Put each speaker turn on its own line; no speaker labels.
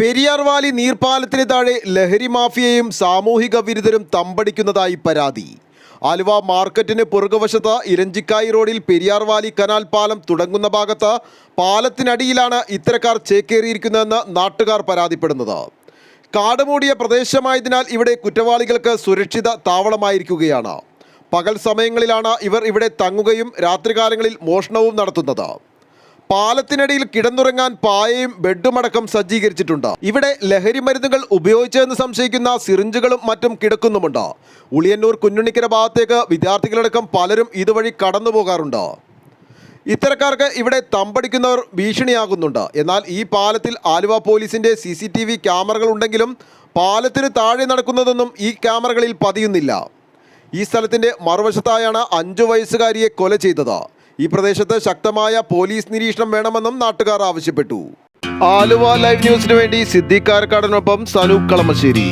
Periyar Valley നീർപ്പാലത്തിന് താഴെ ലഹരി മാഫിയയും സാമൂഹിക വിരുദ്ധരും തമ്പടിക്കുന്നതായി പരാതി. ആലുവ മാർക്കറ്റിന് പുറകുവശത്ത് ഇരഞ്ചിക്കായി റോഡിൽ പെരിയാർ വാലി കനാൽ പാലം തുടങ്ങുന്ന ഭാഗത്ത് പാലത്തിനടിയിലാണ് ഇത്തരക്കാർ ചേക്കേറിയിരിക്കുന്നതെന്ന് നാട്ടുകാർ പരാതിപ്പെടുന്നത്. കാടുമൂടിയ പ്രദേശമായതിനാൽ ഇവിടെ കുറ്റവാളികൾക്ക് സുരക്ഷിത താവളമായിരിക്കുകയാണ്. പകൽ സമയങ്ങളിലാണ് ഇവർ ഇവിടെ തങ്ങുകയും രാത്രികാലങ്ങളിൽ മോഷണവും നടത്തുന്നത്. പാലത്തിനടിയിൽ കിടന്നുറങ്ങാൻ പായയും ബെഡുമടക്കം സജ്ജീകരിച്ചിട്ടുണ്ട്. ഇവിടെ ലഹരി മരുന്നുകൾ ഉപയോഗിച്ചതെന്ന് സംശയിക്കുന്ന സിറിഞ്ചുകളും മറ്റും കിടക്കുന്നുമുണ്ട്. ഉളിയന്നൂർ കുഞ്ഞുണ്ണിക്കര ഭാഗത്തേക്ക് വിദ്യാർത്ഥികളടക്കം പലരും ഇതുവഴി കടന്നു പോകാറുണ്ട്. ഇത്തരക്കാർക്ക് ഇവിടെ തമ്പടിക്കുന്നവർ ഭീഷണിയാകുന്നുണ്ട്. എന്നാൽ ഈ പാലത്തിൽ ആലുവ പോലീസിന്റെ സി സി ടി വി ക്യാമറകൾ ഉണ്ടെങ്കിലും പാലത്തിന് താഴെ നടക്കുന്നതൊന്നും ഈ ക്യാമറകളിൽ പതിയുന്നില്ല. ഈ സ്ഥലത്തിന്റെ മറുവശത്തായാണ് അഞ്ചു വയസ്സുകാരിയെ കൊല ചെയ്തത്. ഈ പ്രദേശത്ത് ശക്തമായ പോലീസ് നിരീക്ഷണം വേണമെന്നും നാട്ടുകാർ ആവശ്യപ്പെട്ടു. ആലുവ ലൈവ് ന്യൂസിനു വേണ്ടി സിദ്ധിക്കാരക്കാടനൊപ്പം കാരക്കാടനൊപ്പം സനൂപ് കളമശ്ശേരി.